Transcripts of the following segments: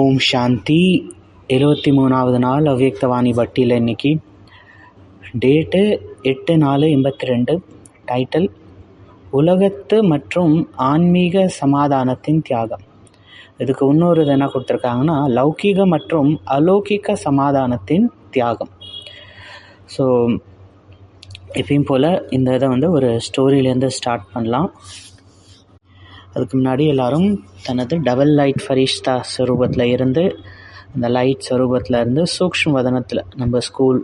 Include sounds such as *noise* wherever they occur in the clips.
ஓம் சாந்தி. எழுபத்தி மூணாவது நாள் அவ்யக்தவாணி பட்டியில் இன்னைக்கு. டேட்டு எட்டு நாலு எண்பத்தி ரெண்டு டைட்டில் உலகத்து மற்றும் ஆன்மீக சமாதானத்தின் தியாகம். இதுக்கு இன்னொரு இது என்ன கொடுத்துருக்காங்கன்னா லௌகீக மற்றும் அலௌகிக சமாதானத்தின் தியாகம். ஸோ எப்பயும் போல் இந்த இதை வந்து ஒரு ஸ்டோரியிலேருந்து ஸ்டார்ட் பண்ணலாம். அதுக்கு முன்னாடி எல்லாரும் தனது டபுள் லைட் ஃபரிஷ்தா ஸ்வரூபத்தில் இருந்து அந்த லைட் ஸ்வரூபத்தில் இருந்து சூக்ஷ்ம வதனத்தில் நம்ம ஸ்கூல்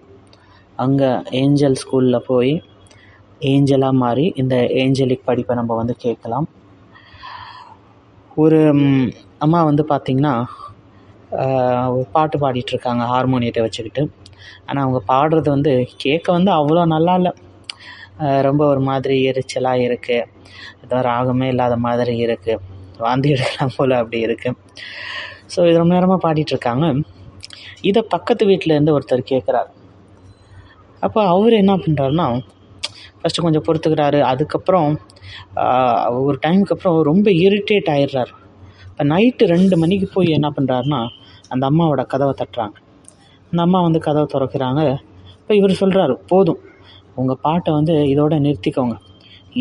அங்கே ஏஞ்சல் ஸ்கூலில் போய் ஏஞ்சலாக மாறி இந்த ஏஞ்சலிக் படிப்பை நம்ம வந்து கேட்கலாம். ஒரு அம்மா வந்து பார்த்திங்கன்னா ஒரு பாட்டு பாடிட்டுருக்காங்க ஹார்மோனியத்தை வச்சுக்கிட்டு. ஆனால் அவங்க பாடுறது வந்து கேட்க வந்து அவ்வளோ நல்லா இல்லை. ரொம்ப ஒரு மாதிரி எரிச்சலாக இருக்குது ஏதோ ராகமே இல்லாத மாதிரி இருக்குது வாந்தி எடுக்கலாம் போல் அப்படி இருக்குது ஸோ இது ரொம்ப நேரமாக பாடிட்டுருக்காங்க இதை பக்கத்து வீட்டில் இருந்து ஒருத்தர் கேட்குறாரு அப்போ அவர் என்ன பண்ணுறாருன்னா ஃபஸ்ட்டு கொஞ்சம் பொறுத்துக்கிறாரு. அதுக்கப்புறம் ஒரு டைமுக்கு அப்புறம் ரொம்ப இரிட்டேட் ஆயிடுறாரு. இப்போ நைட்டு ரெண்டு மணிக்கு போய் என்ன பண்ணுறாருன்னா அந்த அம்மாவோட கதவை தட்டுறாங்க. அந்த அம்மா வந்து கதவை திறக்கிறாங்க. இப்போ இவர் சொல்கிறாரு போதும். உங்கள் பாட்டை வந்து இதோட நிறுத்திக்கோங்க.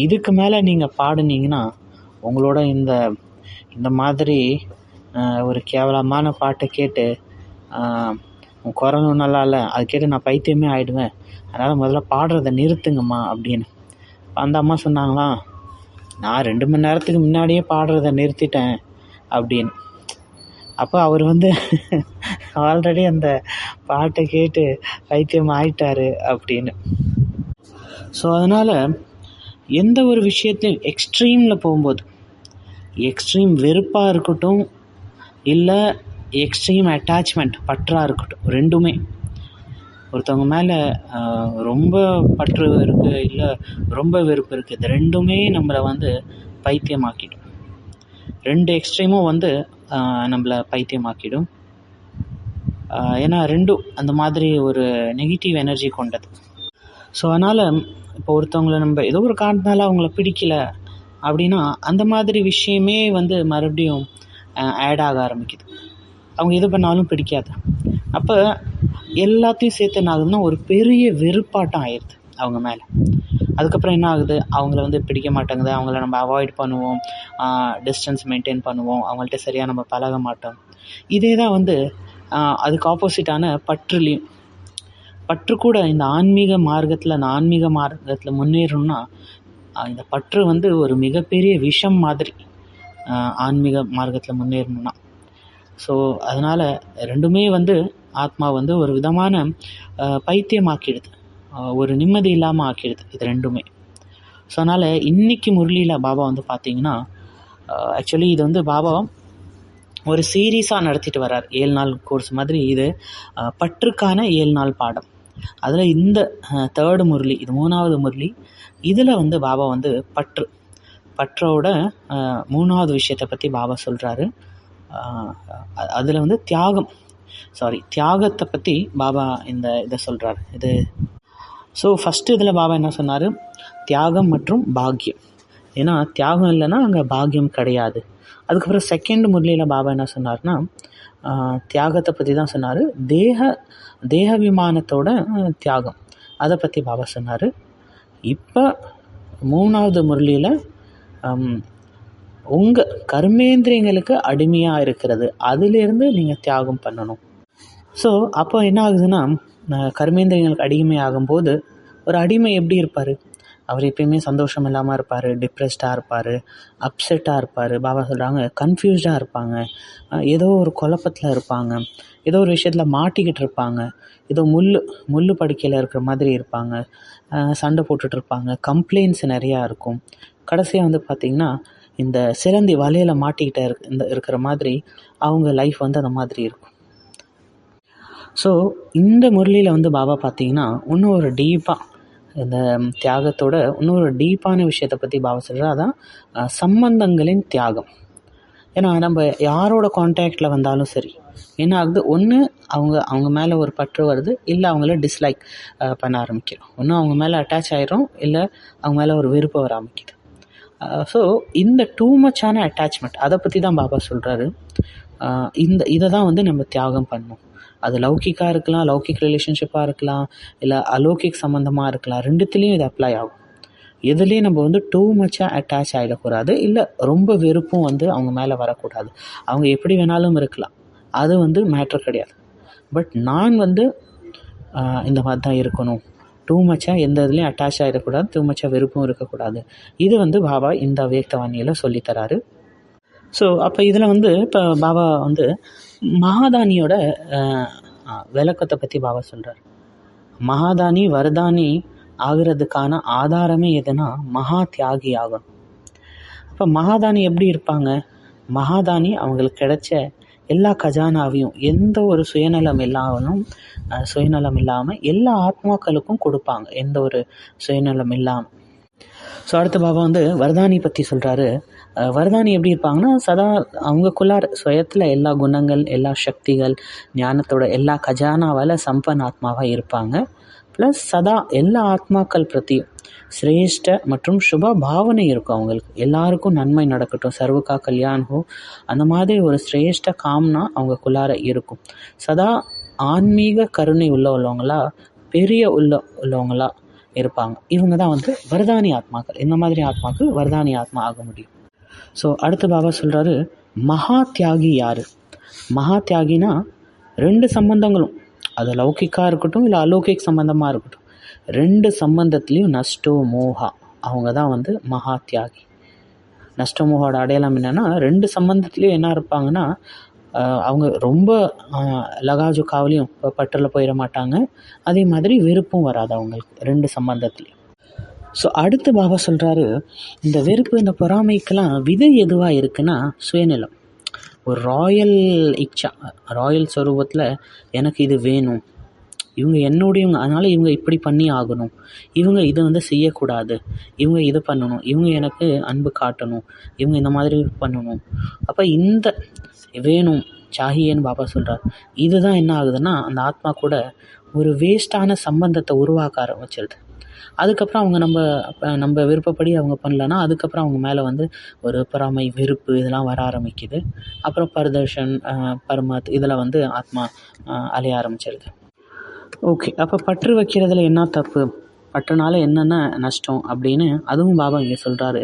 இதுக்கு மேலே நீங்கள் பாடுனீங்கன்னா உங்களோட இந்த இந்த மாதிரி ஒரு கேவலமான பாட்டை கேட்டு உன் குரலும் நல்லா இல்லை அது கேட்டு நான் பைத்தியமே ஆகிடுவேன் அதனால் முதல்ல பாடுறதை நிறுத்துங்கம்மா அப்படின்னு. அந்த அம்மா சொன்னாங்களாம் நான் ரெண்டு மணி நேரத்துக்கு முன்னாடியே பாடுறதை நிறுத்திட்டேன் அப்படின்னு. அப்போ அவர் வந்து *laughs* ஆல்ரெடி அந்த பாட்டை கேட்டு பைத்தியம் ஆயிட்டாரு அப்படின்னு. ஸோ அதனால் எந்த ஒரு விஷயத்தையும் எக்ஸ்ட்ரீமில் போகும்போது எக்ஸ்ட்ரீம் வெறுப்பாக இருக்கட்டும் இல்லை எக்ஸ்ட்ரீம் அட்டாச்மெண்ட் பற்றாக இருக்கட்டும் ரெண்டுமே. ஒருத்தவங்க மேலே ரொம்ப பற்று இருக்குது இல்லை ரொம்ப வெறுப்பு இருக்குது இது ரெண்டுமே நம்மளை வந்து பைத்தியமாக்கிடும். ரெண்டு எக்ஸ்ட்ரீமும் வந்து நம்மளை பைத்தியமாக்கிடும். ஏன்னா ரெண்டும் அந்த மாதிரி ஒரு நெகட்டிவ் எனர்ஜி கொண்டது. ஸோ அதனால் இப்போ ஒருத்தவங்கள நம்ம ஏதோ ஒரு காரணத்தினால அவங்கள பிடிக்கல அப்படின்னா அந்த மாதிரி விஷயமே வந்து மறுபடியும் ஆட் ஆக ஆரம்பிக்குது. அவங்க எது பண்ணாலும் பிடிக்காது. அப்போ எல்லாத்தையும் சேர்த்து என்ன ஆகுதுன்னா ஒரு பெரிய வெறுப்பாட்டம் ஆயிடுது அவங்க மேலே. அதுக்கப்புறம் என்ன ஆகுது? அவங்கள வந்து பிடிக்க மாட்டேங்குது. அவங்கள நம்ம அவாய்ட் பண்ணுவோம். டிஸ்டன்ஸ் மெயின்டைன் பண்ணுவோம். அவங்கள்ட்ட சரியாக நம்ம பழக மாட்டோம். இதே தான் வந்து அதுக்கு ஆப்போசிட்டான பற்றுலையும் பற்று கூட இந்த ஆன்மீக மார்க்கத்தில் இந்த ஆன்மீக மார்க்கத்தில் முன்னேறணும்னா இந்த பற்று வந்து ஒரு மிகப்பெரிய விஷம் மாதிரி ஆன்மீக மார்க்கத்தில் முன்னேறணும்னா. ஸோ அதனால் ரெண்டுமே வந்து ஆத்மா வந்து ஒரு விதமான பைத்தியமாக்கிடுது. ஒரு நிம்மதி இல்லாமல் ஆக்கிடுது இது ரெண்டுமே. ஸோ அதனால் இன்றைக்கி முரளியில் பாபா வந்து பார்த்தீங்கன்னா ஆக்சுவலி இது வந்து பாபா ஒரு சீரீஸாக நடத்திட்டு வர்றார். ஏழு நாள் கோர்ஸ் மாதிரி இது பற்றுக்கான ஏழு நாள் பாடம். அதில் இந்த தேர்டு முரளி இது மூணாவது முரளி இதில் வந்து பாபா வந்து பற்று. பற்றோட மூணாவது விஷயத்தை பற்றி பாபா சொல்கிறாரு அதில் வந்து தியாகம். சாரி தியாகத்தை பற்றி பாபா இந்த இதை சொல்கிறார் இது ஸோ ஃபஸ்ட்டு இதில் பாபா என்ன சொன்னார்? தியாகம் மற்றும் பாக்கியம் ஏன்னா தியாகம் இல்லைன்னா அங்கே பாக்கியம் கிடையாது. அதுக்கப்புறம் செகண்ட் முரளியில் பாபா என்ன சொன்னார்னா தியாகத்தை பற்றி தான் சொன்னார். தேக தேகாபிமானத்தோட ஆஹ், தியாகம். அதை பற்றி பாபா சொன்னார். இப்போ மூணாவது முரளியில் உங்கள் கர்மேந்திரியங்களுக்கு அடிமையாக இருக்கிறது. அதுலேருந்து நீங்கள் தியாகம் பண்ணணும். ஸோ அப்போ என்ன ஆகுதுன்னா கர்மேந்திரியங்களுக்கு அடிமை ஆகும்போது ஒரு அடிமை எப்படி இருப்பார்? அவர் எப்பயுமே சந்தோஷம் இல்லாமல் இருப்பார் டிப்ரெஸ்டாக இருப்பார் அப்செட்டாக இருப்பார். பாபா சொல்கிறாங்க கன்ஃபியூஸ்டாக இருப்பாங்க. ஏதோ ஒரு குழப்பத்தில் இருப்பாங்க. ஏதோ ஒரு விஷயத்தில் மாட்டிக்கிட்டு இருப்பாங்க. ஏதோ முள் முள் படுக்கையில் இருக்கிற மாதிரி இருப்பாங்க. சண்டை போட்டுட்டு இருப்பாங்க. கம்ப்ளைண்ட்ஸ் நிறையா இருக்கும். கடைசியாக வந்து பார்த்திங்கன்னா இந்த சிலந்தி வலையில் மாட்டிக்கிட்ட இருக் இந்த இருக்கிற மாதிரி அவங்க லைஃப் வந்து அந்த மாதிரி இருக்கும். ஸோ இந்த முரளியில் வந்து பாபா பார்த்தீங்கன்னா இன்னும் ஒரு டீப்பாக இந்த தியாகத்தோட இன்னொரு டீப்பான விஷயத்தை பற்றி பாபா சொல்கிறார் அதான் சம்பந்தங்களின் தியாகம். ஏன்னா நம்ம யாரோட காண்டாக்டில் வந்தாலும் சரி என்ன ஆகுது? ஒன்று அவங்க அவங்க மேலே ஒரு பற்று வருது இல்லை அவங்கள டிஸ்லைக் பண்ண ஆரம்பிக்கிறோம். ஒன்று அவங்க மேலே அட்டாச் ஆகிரும் இல்லை அவங்க மேலே ஒரு விருப்பம் வர ஆரம்பிக்குது. ஸோ இந்த டூ மச்சான அட்டாச்மெண்ட் அதை பற்றி தான் பாபா சொல்கிறாரு இந்த இதை தான் வந்து நம்ம தியாகம் பண்ணணும் அது லௌகிக்காக இருக்கலாம் லௌகிக் ரிலேஷன்ஷிப்பாக இருக்கலாம் இல்லை அலௌகிக் சம்மந்தமாக இருக்கலாம். ரெண்டுத்துலேயும் இது அப்ளை ஆகும். எதுலேயும் நம்ம வந்து டூ மச்சாக அட்டாச் ஆகிடக்கூடாது இல்லை ரொம்ப வெறுப்பும் வந்து அவங்க மேலே வரக்கூடாது. அவங்க எப்படி வேணாலும் இருக்கலாம். அது வந்து மேட்ரு கிடையாது. பட் நான் வந்து இந்த மாதிரி தான் இருக்கணும் டூ மச்சாக எந்த இதுலேயும் அட்டாச் ஆகிடக்கூடாது டூ மச்சாக வெறுப்பும் இருக்கக்கூடாது. இது வந்து பாபா இந்த வேக்தவாணியில் சொல்லித்தராரு ஸோ அப்போ இதில் வந்து இப்போ பாபா வந்து மகாதானியோட விளக்கத்தை பற்றி பாபா சொல்கிறார் மகாதானி வரதானி ஆகிறதுக்கான ஆதாரமே எதுனா மகா தியாகி ஆகணும். அப்போ மகாதானி எப்படி இருப்பாங்க? மகாதானி அவங்களுக்கு கிடைச்ச எல்லா கஜானாவையும் எந்த ஒரு சுயநலம் இல்லாமலும் சுயநலம் இல்லாமல் எல்லா ஆத்மாக்களுக்கும் கொடுப்பாங்க. எந்த ஒரு சுயநலம் இல்லாமல் ஸோ அடுத்த பாபா வந்து வரதானி பற்றி சொல்கிறாரு வரதானி எப்படி இருப்பாங்கன்னா சதா அவங்களுக்குள்ளார சுயத்தில் எல்லா குணங்கள் எல்லா சக்திகள் ஞானத்தோட எல்லா கஜானாவால் சம்பன் ஆத்மாவாக இருப்பாங்க. ப்ளஸ் சதா எல்லா ஆத்மாக்கள் பிரத்தியும் சிரேஷ்ட மற்றும் சுப பாவனை இருக்கும் அவங்களுக்கு. எல்லாருக்கும் நன்மை நடக்கட்டும். சர்வகா கல்யாண் ஹோ அந்த மாதிரி ஒரு சிரேஷ்ட காம்னா அவங்களுக்குள்ளார இருக்கும். சதா ஆன்மீக கருணை உள்ள உள்ளவங்களா பெரிய உள்ள உள்ளவங்களா இருப்பாங்க. இவங்க தான் வந்து வரதானி ஆத்மாக்கள். இந்த மாதிரி ஆத்மாக்கள் வரதானி ஆத்மா ஆக முடியும். ஸோ அடுத்து பாபா சொல்கிறாரு மகா தியாகி யார்? மகா தியாகினா ரெண்டு சம்பந்தங்களும். அது லௌகிக்காக இருக்கட்டும் இல்லை அலௌகிக் சம்பந்தமாக இருக்கட்டும். ரெண்டு சம்பந்தத்துலேயும் நஷ்டோ மோகா. அவங்க தான் வந்து மகா தியாகி நஷ்டமோகோட அடையாளம் என்னென்னா ரெண்டு சம்பந்தத்துலேயும் என்ன இருப்பாங்கன்னா அவங்க ரொம்ப லகாஜு காவலையும் இப்போ பற்றில் போயிட மாட்டாங்க. அதே மாதிரி வெறுப்பும் வராது அவங்களுக்கு ரெண்டு சம்பந்தத்துலேயும். ஸோ அடுத்து பாபா சொல்கிறாரு இந்த வெறுப்பு இந்த பொறாமைக்கெல்லாம் விதை எதுவாக இருக்குன்னா சுயநிலம். ஒரு ராயல் இச்சா ராயல் ஸ்வரூபத்தில் எனக்கு இது வேணும். இவங்க என்னுடையவங்க அதனால் இவங்க இப்படி பண்ணி ஆகணும். இவங்க இதை வந்து செய்யக்கூடாது. இவங்க இது பண்ணணும். இவங்க எனக்கு அன்பு காட்டணும். இவங்க இந்த மாதிரி பண்ணணும். அப்போ இந்த வேணும் சாகியேன்னு பாபா சொல்கிறார் இதுதான் என்ன ஆகுதுன்னா அந்த ஆத்மா கூட ஒரு வேஸ்டான சம்பந்தத்தை உருவாக்க ஆரம்பிச்சிருது. அதுக்கப்புறம் அவங்க நம்ம நம்ம விருப்பப்படி அவங்க பண்ணலன்னா அதுக்கப்புறம் அவங்க மேலே வந்து ஒரு பொறாமை வெறுப்பு இதெல்லாம் வர ஆரம்பிக்குது. அப்புறம் பரதர்ஷன் பரமாத் இதில் வந்து ஆத்மா அலைய ஆரம்பிச்சிருது ஓகே. அப்போ பற்று வைக்கிறதுல என்ன தப்பு? பற்றுனால என்னென்ன நஷ்டம் அப்படின்னு அதுவும் பாபா இங்கே சொல்கிறாரு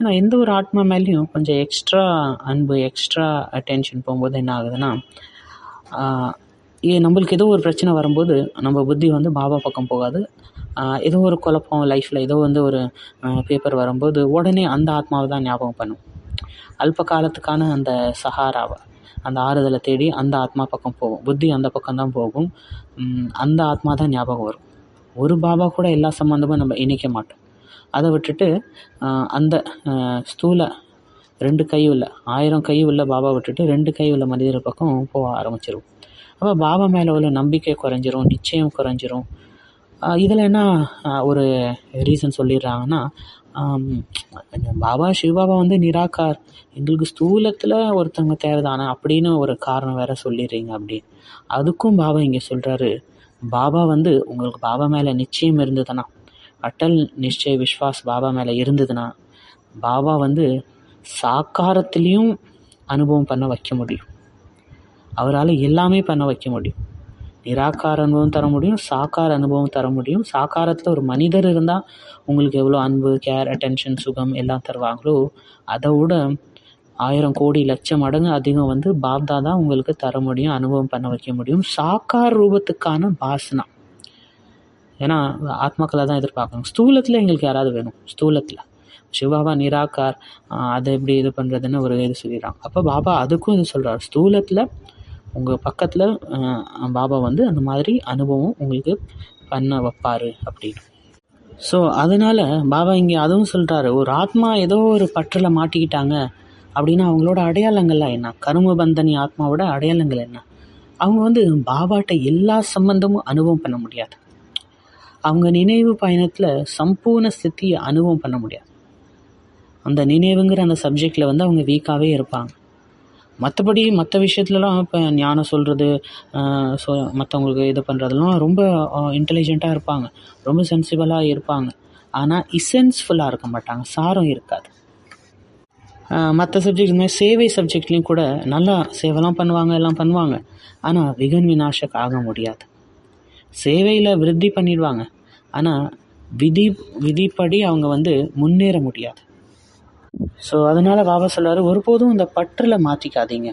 ஏன்னா எந்த ஒரு ஆத்மா மேலேயும் கொஞ்சம் எக்ஸ்ட்ரா அன்பு எக்ஸ்ட்ரா அட்டென்ஷன் போகும்போது என்ன ஆகுதுன்னா ஏ நம்மளுக்கு ஏதோ ஒரு பிரச்சனை வரும்போது நம்ம புத்தி வந்து பாபா பக்கம் போகாது. ஏதோ ஒரு குழப்பம் லைஃப்பில் ஏதோ வந்து ஒரு பேப்பர் வரும்போது உடனே அந்த ஆத்மாவை தான் ஞாபகம் பண்ணும். அல்ப காலத்துக்கான அந்த சஹாராவை அந்த ஆறுதலை தேடி அந்த ஆத்மா பக்கம் போகும். புத்தி அந்த பக்கம் தான் போகும். அந்த ஆத்மா தான் ஞாபகம் வரும். ஒரு பாபா கூட எல்லா சம்மந்தமும் நம்ம இணைக்க மாட்டோம். அதை விட்டுட்டு அந்த ஸ்தூல ரெண்டு கை உள்ள ஆயிரம் கை உள்ள பாபா விட்டுட்டு ரெண்டு கை உள்ள மனிதர் பக்கம் போக ஆரம்பிச்சிருவோம். அப்போ பாபா மேலே உள்ள நம்பிக்கை குறைஞ்சிரும் நிச்சயம் குறைஞ்சிரும். இதில் என்ன ஒரு ரீசன் சொல்லிடுறாங்கன்னா பாபா சிவபாபா வந்து நிராகார். எங்களுக்கு ஸ்தூலத்தில் ஒருத்தவங்க தேவைதானே அப்படின்னு ஒரு காரணம் வேற சொல்லிடுறீங்க அப்படி. அதுக்கும் பாபா இங்கே சொல்கிறாரு பாபா வந்து உங்களுக்கு பாபா மேலே நிச்சயம் இருந்ததுன்னா அட்டல் நிச்சய விஸ்வாஸ் பாபா மேலே இருந்ததுன்னா பாபா வந்து சாக்காரத்துலேயும் அனுபவம் பண்ண வைக்க முடியும். அவரால் எல்லாமே பண்ண வைக்க முடியும். நிராகார அனுபவம் தர முடியும் சாக்கார அனுபவம் தர முடியும். சாக்காரத்தில் ஒரு மனிதர் இருந்தால் உங்களுக்கு எவ்வளோ அன்பு கேர் அட்டென்ஷன் சுகம் எல்லாம் தருவாங்களோ அதை விட ஆயிரம் கோடி லட்சம் மடங்கு அதிகம் வந்து பாப்தா தான் உங்களுக்கு தர முடியும் அனுபவம் பண்ண வைக்க முடியும். சாக்கார ரூபத்துக்கான பாசனா. ஏன்னா ஆத்மாக்களை தான் எதிர்பார்க்கணும். ஸ்தூலத்தில் எங்களுக்கு யாராவது வேணும். ஸ்தூலத்தில். சிவபாபா நிராகார் அதை எப்படி இது பண்ணுறதுன்னு ஒரு இது சொல்லிடுறாங்க. அப்போ பாபா அதுக்கும் இது சொல்கிறார் ஸ்தூலத்தில் உங்கள் பக்கத்தில் பாபா வந்து அந்த மாதிரி அனுபவம் உங்களுக்கு பண்ண வைப்பார் அப்படின்னு. ஸோ அதனால் பாபா இங்கே அதுவும் சொல்கிறாரு ஒரு ஆத்மா ஏதோ ஒரு பற்றில் மாட்டிக்கிட்டாங்க அப்படின்னா அவங்களோட அடையாளங்கள்லாம் என்ன? கரும பந்தனி ஆத்மாவோட அடையாளங்கள் என்ன? அவங்க வந்து பாபாட்ட எல்லா சம்பந்தமும் அனுபவம் பண்ண முடியாது. அவங்க நினைவு பயணத்தில் சம்பூர்ண ஸ்தித்தியை அனுபவம் பண்ண முடியாது. அந்த நினைவுங்கிற அந்த சப்ஜெக்டில் வந்து அவங்க வீக்காகவே இருப்பாங்க. மற்றபடி மற்ற விஷயத்துலலாம் இப்போ ஞானம் சொல்கிறது ஸோ மற்றவங்களுக்கு இது பண்ணுறதுலாம் ரொம்ப இன்டெலிஜென்ட்டாக இருப்பாங்க. ரொம்ப சென்சிபிளாக இருப்பாங்க. ஆனால் இசென்ஸ்ஃபுல்லாக இருக்க மாட்டாங்க. சாரம் இருக்காது. மற்ற சப்ஜெக்ட் இந்த மாதிரி சேவை சப்ஜெக்ட்லேயும் கூட நல்லா சேவைலாம் பண்ணுவாங்க எல்லாம் பண்ணுவாங்க. ஆனால் விகன் விநாசக் ஆக முடியாது. சேவையில் விருத்தி பண்ணிடுவாங்க. ஆனால் விதி விதிப்படி அவங்க வந்து முன்னேற முடியாது. ஸோ அதனால் பாபா சொல்வார் ஒருபோதும் இந்த பற்றில் மாற்றிக்காதீங்க.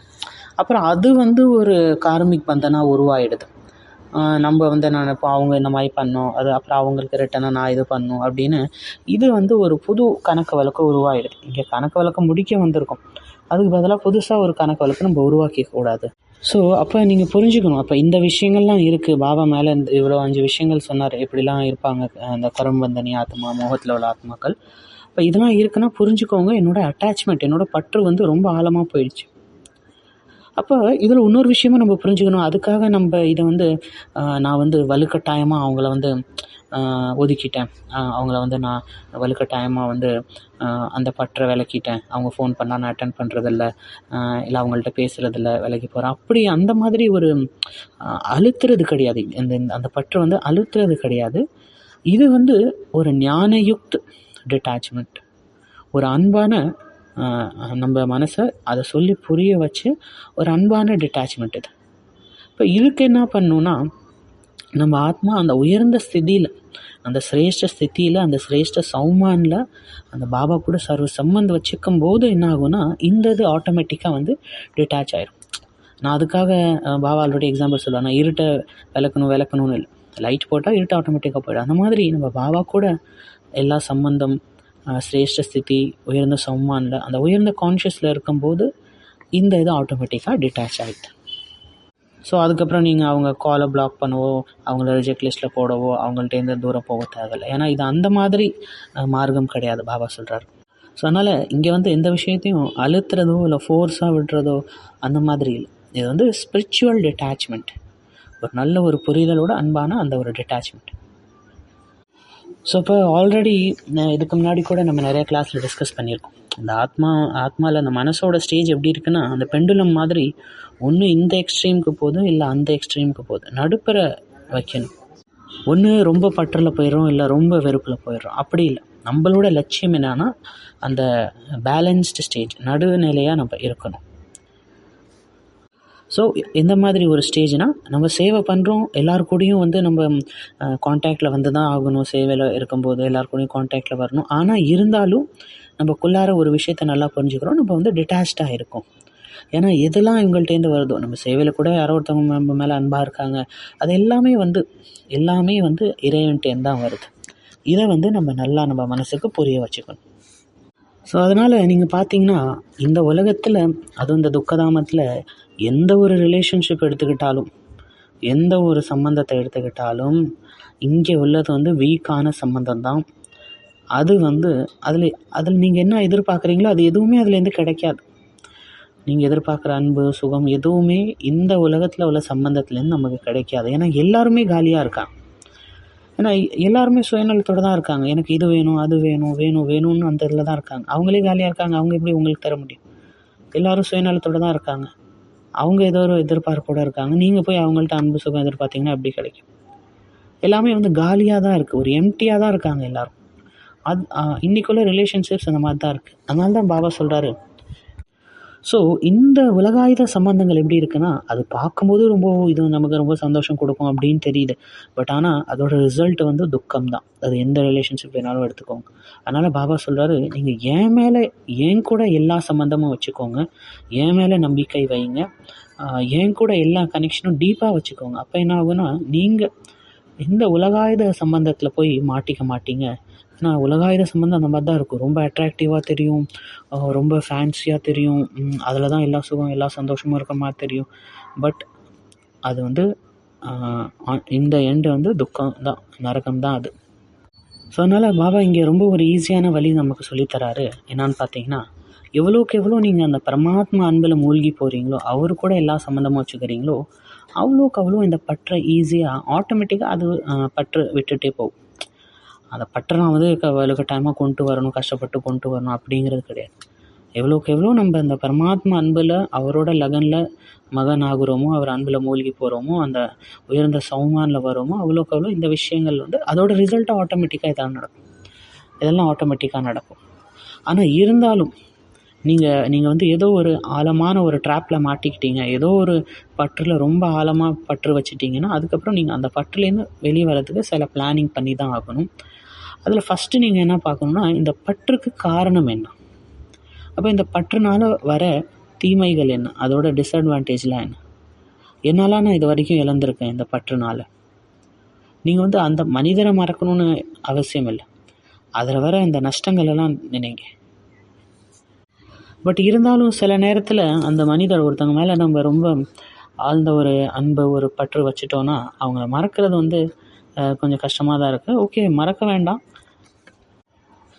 அப்புறம் அது வந்து ஒரு கார்மிக் பந்தனாக உருவாயிடுது. நம்ம வந்து நான் இப்போ அவங்க இந்த மாதிரி பண்ணோம் அது அப்புறம் அவங்களுக்கு ரிட்டனாக நான் இது பண்ணும் அப்படின்னு இது வந்து ஒரு புது கணக்கு வழக்கம் உருவாயிடுது. இங்கே கணக்கு வழக்கம் முடிக்க வந்திருக்கோம். அதுக்கு பதிலாக புதுசாக ஒரு கணக்கு வழக்கு நம்ம உருவாக்கிக்க கூடாது. ஸோ அப்போ நீங்கள் புரிஞ்சுக்கணும். அப்போ இந்த விஷயங்கள்லாம் இருக்குது பாபா மேலே இந்த இவ்வளோ அஞ்சு விஷயங்கள் சொன்னார். எப்படிலாம் இருப்பாங்க அந்த கரும்பந்தனி ஆத்மா மோகத்தில் உள்ள ஆத்மாக்கள். இப்போ இதெல்லாம் இருக்குன்னா புரிஞ்சுக்கோங்க என்னோட அட்டாச்மெண்ட் என்னோட பற்று வந்து ரொம்ப ஆழமாக போயிடுச்சு. அப்போ இதில் இன்னொரு விஷயமும் நம்ம புரிஞ்சுக்கணும். அதுக்காக நம்ம இதை வந்து நான் வந்து வலுக்கட்டாயமாக அவங்கள வந்து ஒதுக்கிட்டேன். அவங்கள வந்து நான் வலுக்கட்டாயமாக வந்து அந்த பற்றை விளக்கிட்டேன். அவங்க ஃபோன் பண்ணால் நான் அட்டன் பண்ணுறதில்ல இல்லை அவங்கள்ட்ட பேசுகிறதில்ல விலகி போகிறேன் அப்படி அந்த மாதிரி ஒரு அழுத்துறது கிடையாது. இந்த இந்த- அந்த பற்றை வந்து அழுத்துறது கிடையாது. இது வந்து ஒரு ஞானயுக்த் டிட்டாச்மெண்ட் ஒரு அன்பான நம்ம மனசை அதை சொல்லி புரிய வச்சு ஒரு அன்பான டிட்டாச்மெண்ட் இது. இப்போ இதுக்கு என்ன பண்ணுன்னா நம்ம ஆத்மா அந்த உயர்ந்த ஸ்திதியில் அந்த சிரேஷ்ட ஸ்திதியில் அந்த சிரேஷ்ட சௌமானில் அந்த பாபா கூட சர்வ சம்பந்தம் வச்சுக்கும் போது என்ன ஆகும்னா இந்த இது ஆட்டோமேட்டிக்காக வந்து டிட்டாச் ஆயிரும். நான் அதுக்காக பாபா ஆல்ரெடி எக்ஸாம்பிள் சொல்லுவேன் நான் இருட்டை விளக்கணும் விளக்கணும்னு இல்லை. லைட் போட்டால் இருட்டு ஆட்டோமேட்டிக்காக போயிடும். அந்த மாதிரி நம்ம பாபா கூட எல்லா சம்பந்தம் சிரேஷ்ட ஸ்திதி உயர்ந்த சம்மானில் அந்த உயர்ந்த கான்ஷியஸில் இருக்கும்போது இந்த இது ஆட்டோமேட்டிக்காக டிட்டாச் ஆகிடுது ஸோ அதுக்கப்புறம் நீங்கள் அவங்க காலை பிளாக் பண்ணவோ அவங்கள ரிஜெக்ட் லிஸ்ட்டில் போடவோ அவங்கள்ட்டேருந்து தூரம் போக தேவையில்லை. ஏன்னா இது அந்த மாதிரி மார்க்கம் கிடையாது பாபா சொல்கிறார் ஸோ அதனால் இங்கே வந்து எந்த விஷயத்தையும் அழுத்துறதோ இல்லை ஃபோர்ஸாக விடுறதோ அந்த மாதிரி இல்லை. இது வந்து ஸ்பிரிச்சுவல் டிட்டாச்மெண்ட் ஒரு நல்ல ஒரு புரிதலோட அன்பான அந்த ஒரு டிட்டாச்மெண்ட் ஸோ இப்போ ஆல்ரெடி இதுக்கு முன்னாடி கூட நம்ம நிறைய கிளாஸில் டிஸ்கஸ் பண்ணியிருக்கோம். இந்த ஆத்மா ஆத்மாவில் அந்த மனசோட ஸ்டேஜ் எப்படி இருக்குன்னா அந்த பெண்டுலம் மாதிரி ஒன்று இந்த எக்ஸ்ட்ரீமுக்கு போதும் இல்லை அந்த எக்ஸ்ட்ரீமுக்கு போதும். நடுப்புற வைக்கணும். ஒன்று ரொம்ப பற்றில் போயிடும் இல்லை ரொம்ப வெறுப்பில் போயிடும் அப்படி இல்லை. நம்மளோட லட்சியம் என்னன்னா அந்த பேலன்ஸ்டு ஸ்டேஜ் நடுநிலையாக நம்ம இருக்கணும். ஸோ எந்த மாதிரி ஒரு ஸ்டேஜ்னால் நம்ம சேவை பண்ணுறோம் எல்லார் கூடயும் வந்து நம்ம காண்டாக்டில் வந்து தான் ஆகணும் சேவையில் இருக்கும்போது எல்லார் கூடயும் காண்டாக்டில் வரணும். ஆனால் இருந்தாலும் நம்மக்குள்ளார ஒரு விஷயத்தை நல்லா புரிஞ்சுக்கிறோம் நம்ம வந்து டிட்டாச்சாக இருக்கோம். ஏன்னா எதெல்லாம் இவங்கள்ட்டேருந்து வருதோ நம்ம சேவையில் கூட யாரோ ஒருத்தவங்க நம்ம மேலே அன்பாக இருக்காங்க. அது எல்லாமே வந்து எல்லாமே வந்து இறைவன்ட்டேருந்து தான் வருது. இதை வந்து நம்ம நல்லா நம்ம மனசுக்கு புரிய வச்சுக்கணும். ஸோ அதனால் நீங்கள் பார்த்தீங்கன்னா இந்த உலகத்தில் அதுவும் இந்த துக்கதாமத்தில் எந்த ஒரு ரிலேஷன்ஷிப் எடுத்துக்கிட்டாலும் எந்த ஒரு சம்மந்தத்தை எடுத்துக்கிட்டாலும் இங்கே உள்ளது வந்து வீக்கான சம்மந்தம் தான் அது வந்து அதில் அதில் நீங்கள் என்ன எதிர்பார்க்குறீங்களோ அது எதுவுமே அதுலேருந்து கிடைக்காது. நீங்கள் எதிர்பார்க்குற அன்பு சுகம் எதுவுமே இந்த உலகத்தில் உள்ள சம்பந்தத்துலேருந்து நமக்கு கிடைக்காது. ஏன்னா எல்லாருமே காலியாக இருக்காங்க. ஏன்னா எல்லாருமே சுயநலத்தோடு தான் இருக்காங்க. எனக்கு இது வேணும் அது வேணும் வேணும் வேணும்னு அந்த இதில் தான் இருக்காங்க. அவங்களே காலியாக இருக்காங்க அவங்க எப்படி உங்களுக்கு தர முடியும்? எல்லாரும் சுயநலத்தோடு தான் இருக்காங்க. அவங்க ஏதோ ஒரு எதிர்பார்ப்போடு இருக்காங்க. நீங்கள் போய் அவங்கள்ட்ட அன்பு சுகம் எதிர்பார்த்தீங்கன்னா எப்படி கிடைக்கும்? எல்லாமே வந்து காலியாக தான் இருக்குது ஒரு எம்டியாக தான் இருக்காங்க எல்லாரும். அது இன்றைக்குள்ள ரிலேஷன்ஷிப்ஸ் அந்த மாதிரி தான் இருக்குது அதனால தான் பாபா சொல்கிறாரு ஸோ இந்த உலகாயுத சம்பந்தங்கள் எப்படி இருக்குன்னா அது பார்க்கும்போது ரொம்ப இது நமக்கு ரொம்ப சந்தோஷம் கொடுக்கும் அப்படின்னு தெரியுது. பட் ஆனால் அதோட ரிசல்ட் வந்து துக்கம் தான் அது எந்த ரிலேஷன்ஷிப் வேணாலும் எடுத்துக்கோங்க. அதனால் பாபா சொல்கிறாரு நீங்கள் என் மேலே என் கூட எல்லா சம்மந்தமும் வச்சுக்கோங்க. என் மேலே நம்பிக்கை வைங்க. ஏன் என் கூட எல்லா கனெக்ஷனும் டீப்பாக வச்சுக்கோங்க. அப்போ என்ன ஆகுன்னா நீங்கள் இந்த உலகாயுத சம்பந்தத்தில் போய் மாட்டிக்க மாட்டீங்க. ஆனால் உலகாயுத சம்மந்தம் அந்த மாதிரி தான் இருக்கும். ரொம்ப அட்ராக்டிவாக தெரியும். ரொம்ப ஃபேன்சியாக தெரியும். அதில் தான் எல்லா சுகம் எல்லா சந்தோஷமும் இருக்க மாதிரி தெரியும். பட் அது வந்து இந்த எண்டு வந்து துக்கம் தான் நரகம் தான் அது. ஸோ அதனால் பாபா இங்கே ரொம்ப ஒரு ஈஸியான வழி நமக்கு சொல்லித் என்னான்னு பார்த்தீங்கன்னா எவ்வளோக்கு எவ்வளோ நீங்கள் அந்த பரமாத்மா அன்பில் மூழ்கி போகிறீங்களோ அவர் கூட எல்லா சம்மந்தமும் வச்சுக்கிறீங்களோ அவ்வளோக்கு அவ்வளோ இந்த பற்றை ஈஸியாக ஆட்டோமேட்டிக்காக அது பற்று விட்டுட்டே போகும். அந்த பற்றை நான் வந்து க வலுக்கட்டாயமாக கொண்டு வரணும் கஷ்டப்பட்டு கொண்டு வரணும் அப்படிங்கிறது கிடையாது. எவ்வளோக்கு எவ்வளோ நம்ம இந்த பரமாத்மா அன்பில் அவரோட லகனில் மகன் ஆகுறோமோ அவர் அன்பில் மூழ்கி போகிறோமோ அந்த உயர்ந்த சௌமானில் வரோமோ அவ்வளோக்கு அவ்வளோ இந்த விஷயங்கள் வந்து அதோட ரிசல்ட்டாக ஆட்டோமேட்டிக்காக இதெல்லாம் நடக்கும். இதெல்லாம் ஆட்டோமேட்டிக்காக நடக்கும். ஆனால் இருந்தாலும் நீங்கள் நீங்கள் வந்து ஏதோ ஒரு ஆழமான ஒரு ட்ராப்பில் மாட்டிக்கிட்டீங்க ஏதோ ஒரு பற்றில் ரொம்ப ஆழமாக பற்று வச்சுட்டிங்கன்னா அதுக்கப்புறம் நீங்கள் அந்த பற்றுலேருந்து வெளியே வரதுக்கு சில பிளானிங் பண்ணி தான் ஆகணும். அதில் ஃபஸ்ட்டு நீங்கள் என்ன பார்க்கணுன்னா இந்த பற்றுக்கு காரணம் என்ன? அப்போ இந்த பற்றுனால் வர தீமைகள் என்ன? அதோட டிஸ்அட்வான்டேஜ்லாம் என்ன? என்னால் நான் இது வரைக்கும் இழந்திருக்கேன் இந்த பற்றுனால். நீங்கள் வந்து அந்த மனிதரை மறக்கணும்னு அவசியம் இல்லை. அதில் வர இந்த நஷ்டங்கள் எல்லாம் நினைங்க. பட் இருந்தாலும் சில நேரத்தில் அந்த மனிதர் ஒருத்தவங்க மேலே நம்ம ரொம்ப ஆழ்ந்த ஒரு அன்பு ஒரு பற்று வச்சுட்டோன்னா அவங்கள மறக்கிறது வந்து கொஞ்சம் கஷ்டமாக தான் இருக்குது ஓகே மறக்க வேண்டாம்.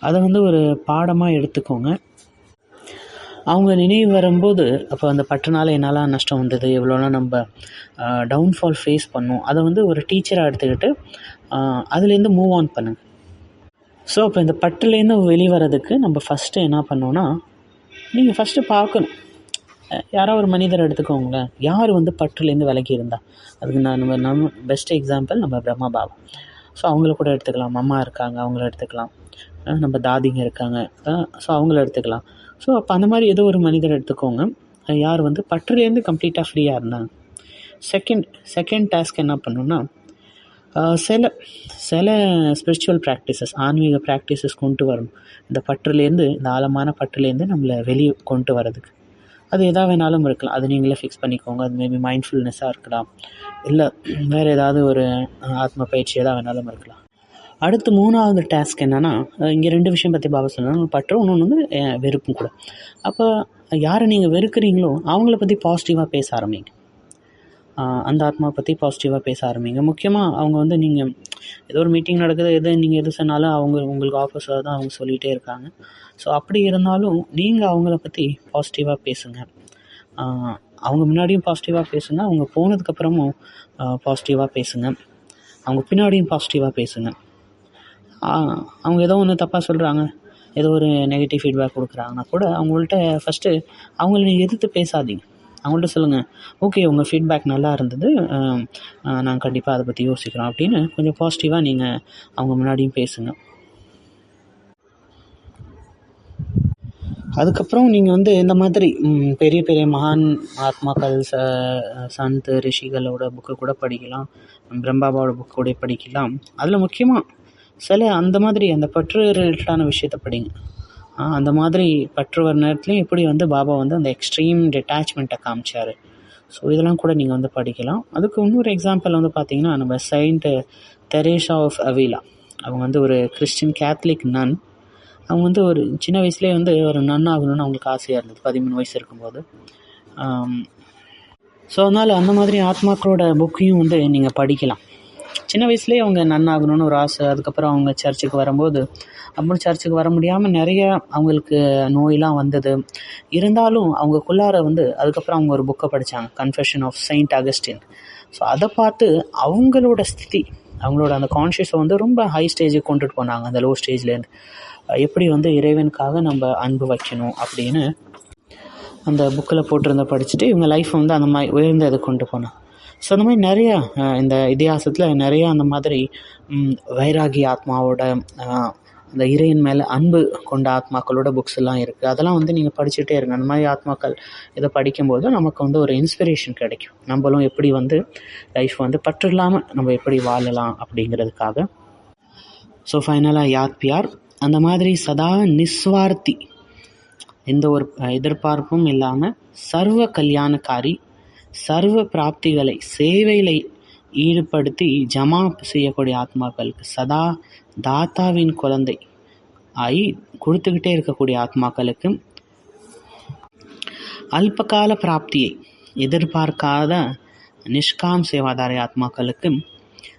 அதை வந்து ஒரு பாடமாக எடுத்துக்கோங்க. அவங்க நினைவு வரும்போது அப்போ அந்த பட்டனால் என்னெல்லாம் நஷ்டம் வந்தது எவ்வளோலாம் நம்ம டவுன்ஃபால் ஃபேஸ் பண்ணோம். அதை வந்து ஒரு டீச்சராக எடுத்துக்கிட்டு அதுலேருந்து மூவ் ஆன் பண்ணுங்க. ஸோ அப்போ இந்த பட்டுலேருந்து வெளியே நம்ம ஃபஸ்ட்டு என்ன பண்ணோன்னா நீங்கள் ஃபஸ்ட்டு பார்க்கணும். யாராவது யாரோ ஒரு மனிதர் எடுத்துக்கோங்களேன். யார் வந்து பற்றுலேருந்து விலகி இருந்தா அதுக்கு நான் நம்ம நம்ம பெஸ்ட் எக்ஸாம்பிள் நம்ம பிரம்மா பாபா. ஸோ அவங்கள கூட எடுத்துக்கலாம். அம்மா இருக்காங்க அவங்கள எடுத்துக்கலாம். நம்ம தாதிங்க இருக்காங்க. ஸோ அவங்கள எடுத்துக்கலாம். ஸோ அப்போ அந்த மாதிரி ஏதோ ஒரு மனிதர் எடுத்துக்கோங்க. யார் வந்து பற்றுலேருந்து கம்ப்ளீட்டாக ஃப்ரீயாக இருந்தாங்க. செகண்ட் செகண்ட் டாஸ்க் என்ன பண்ணணும்னா சில சில ஸ்பிரிச்சுவல் ப்ராக்டிசஸ் ஆன்மீக ப்ராக்டிசஸ் கொண்டு வரணும். இந்த பற்றுலேருந்து இந்த ஆழமான பற்றுலேருந்து நம்மளை வெளியே கொண்டு வரதுக்கு அது எதா வேணாலும் இருக்கலாம். அது நீங்களே ஃபிக்ஸ் பண்ணிக்கோங்க. அது மேபி மைண்ட்ஃபுல்னஸாக இருக்கலாம். இல்லை வேறு ஏதாவது ஒரு ஆத்ம பயிற்சி எதா வேணாலும் இருக்கலாம். அடுத்து மூணாவது டாஸ்க் என்னென்னா இங்கே ரெண்டு விஷயம் பற்றி பாபா சொன்னாங்க பற்று இன்னொன்று வந்து வெறுப்பும் கூட. அப்போ யாரை நீங்கள் வெறுக்கிறீங்களோ அவங்கள பற்றி பாசிட்டிவாக பேச ஆரம்பிங்க. அந்த ஆத்மா பற்றி பாசிட்டிவாக பேச ஆரம்பிங்க. முக்கியமாக அவங்க வந்து நீங்கள் ஏதோ ஒரு மீட்டிங் நடக்குது எது நீங்கள் எது சொன்னாலும் அவங்க உங்களுக்கு ஆப்போசிட்டாக தான் அவங்க சொல்லிகிட்டே இருக்காங்க. ஸோ அப்படி இருந்தாலும் நீங்கள் அவங்கள பற்றி பாசிட்டிவாக பேசுங்க. அவங்க முன்னாடியும் பாசிட்டிவாக பேசுங்க. அவங்க போனதுக்கப்புறமும் பாசிட்டிவாக பேசுங்க. அவங்க பின்னாடியும் பாசிட்டிவாக பேசுங்க. அவங்க ஏதோ ஒன்று தப்பாக சொல்கிறாங்க ஏதோ ஒரு நெகட்டிவ் ஃபீட்பேக் கொடுக்குறாங்கன்னா கூட அவங்கள்ட்ட ஃபஸ்ட்டு அவங்கள நீங்கள் எதிர்த்து பேசாதீங்க. அவங்கள்ட்ட சொல்லுங்கள் ஓகே உங்கள் ஃபீட்பேக் நல்லா இருந்தது. நான் கண்டிப்பாக அதை பற்றி யோசிக்கிறோம். அப்படின்னு கொஞ்சம் பாசிட்டிவாக நீங்கள் அவங்க முன்னாடியும் பேசுங்க. அதுக்கப்புறம் நீங்கள் வந்து இந்த மாதிரி பெரிய பெரிய மகான் ஆத்மாக்கள் ச சந்த் ரிஷிகளோட புக்கு கூட படிக்கலாம். பிரம்பாபாவோட புக்கு கூட படிக்கலாம். அதில் முக்கியமாக சில அந்த மாதிரி அந்த பற்று ரிலேட்டடான விஷயத்தை படிங்க. அந்த மாதிரி பற்று வர நேரத்துலையும் எப்படி வந்து பாபா வந்து அந்த எக்ஸ்ட்ரீம் டிட்டாச்மெண்ட்டை காமிச்சார். ஸோ இதெல்லாம் கூட நீங்கள் வந்து படிக்கலாம். அதுக்கு இன்னொரு எக்ஸாம்பிள் வந்து பார்த்தீங்கன்னா நம்ம செயின்ட் தெரேஷா ஆஃப் அவிலா அவங்க வந்து ஒரு கிறிஸ்டின் கேத்லிக் நன் அவங்க வந்து ஒரு சின்ன வயசுலேயே வந்து ஒரு நன் ஆகணும்னு அவங்களுக்கு ஆசையாக இருந்தது. பதிமூணு வயசு இருக்கும்போது. ஸோ அதனால் அந்த மாதிரி ஆத்மாக்களோட புக்கையும் வந்து நீங்கள் படிக்கலாம். சின்ன வயசுலேயே அவங்க நன் ஆகணும்னு ஒரு ஆசை. அதுக்கப்புறம் அவங்க சர்ச்சுக்கு வரும்போது அப்புறம் சர்ச்சுக்கு வர முடியாமல் நிறைய அவங்களுக்கு நோயெலாம் வந்தது. இருந்தாலும் அவங்கக்குள்ளார வந்து அதுக்கப்புறம் அவங்க ஒரு புக்கை படித்தாங்க confession of saint Augustine so அதை பார்த்து அவங்களோட ஸ்திதி அவங்களோட அந்த கான்ஷியஸை வந்து ரொம்ப ஹை ஸ்டேஜுக்கு கொண்டுட்டு போனாங்க. அந்த லோ ஸ்டேஜ்லேருந்து எப்படி வந்து இறைவனுக்காக நம்ம அன்பு வைக்கணும் அப்படின்னு அந்த புக்கில் போட்டிருந்த படிச்சுட்டு இவங்க லைஃப்பை வந்து அந்த மாதிரி உயர்ந்த இது கொண்டு போனாங்க. ஸோ அந்த மாதிரி நிறையா இந்த இதிகாசத்தில் நிறையா அந்த மாதிரி வைராகி ஆத்மாவோட இந்த அந்த இறையின் மேலே அன்பு கொண்ட ஆத்மாக்களோட புக்ஸ் எல்லாம் இருக்குது அதெல்லாம் வந்து நீங்கள் படிச்சுட்டே இருங்க. அந்த மாதிரி ஆத்மாக்கள் இதை படிக்கும்போது நமக்கு வந்து ஒரு இன்ஸ்பிரேஷன் கிடைக்கும். நம்மளும் எப்படி வந்து லைஃப் வந்து பற்று இல்லாமல் நம்ம எப்படி வாழலாம் அப்படிங்கிறதுக்காக. ஸோ ஃபைனலாக யாத் பியார் அந்த மாதிரி சதா நிஸ்வார்த்தி எந்த ஒரு எதிர்பார்ப்பும் இல்லாமல் சர்வ கல்யாணக்காரி சர்வ பிராப்திகளை சேவையில் ஈடுபடுத்தி ஜமா செய்யக்கூடிய ஆத்மாக்களுக்கு சதா தாத்தாவின் குழந்தை ஆகி கொடுத்துக்கிட்டே இருக்கக்கூடிய ஆத்மாக்களுக்கு அல்பகால பிராப்தியை எதிர்பார்க்காத நிஷ்காம் சேவாதாரி ஆத்மாக்களுக்கு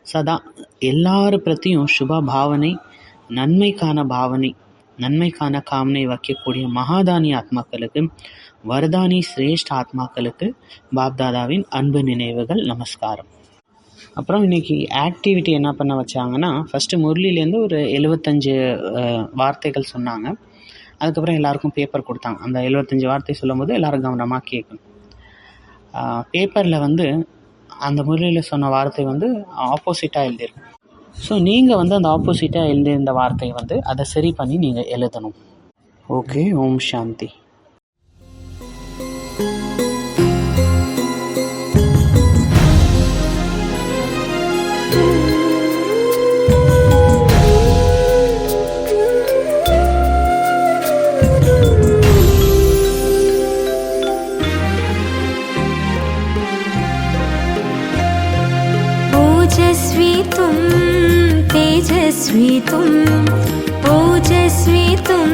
சதா எல்லாரு பிரத்தியும் சுப பாவனை நன்மைக்கான பாவனை நன்மைக்கான காமனை வைக்கக்கூடிய மகாதானி ஆத்மாக்களுக்கு வரதானி சிரேஷ்ட ஆத்மாக்களுக்கு பாப்தாதாவின் அன்பு நினைவுகள் நமஸ்காரம். அப்புறம் இன்னைக்கு ஆக்டிவிட்டி என்ன பண்ண வச்சாங்கன்னா ஃபஸ்ட்டு முரளிலேருந்து ஒரு எழுபத்தஞ்சு வார்த்தைகள் சொன்னாங்க. அதுக்கப்புறம் எல்லாருக்கும் பேப்பர் கொடுத்தாங்க. அந்த எழுபத்தஞ்சு வார்த்தை சொல்லும்போது எல்லோரும் கவனமாக கேட்கணும். பேப்பரில் வந்து அந்த முரளியில் சொன்ன வார்த்தை வந்து ஆப்போசிட்டாக எழுதியிருக்கும் ஸோ நீங்கள் வந்து அந்த ஆப்போசிட்டாக எழுதியிருந்த வார்த்தையை வந்து அதை சரி பண்ணி நீங்கள் எழுதணும். ஓகே ஓம் சாந்தி. ओजस्वी तुम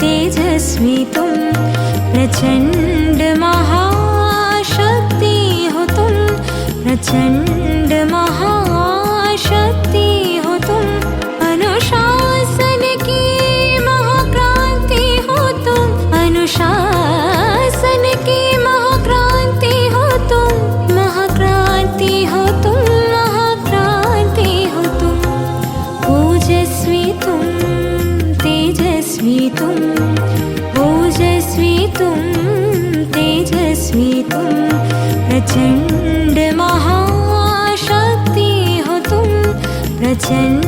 तेजस्वी तुम प्रचंड महाशक्ति हो तुम प्रचंड महाशक्ति प्रचंड महाशक्ति हो तुम प्रचंड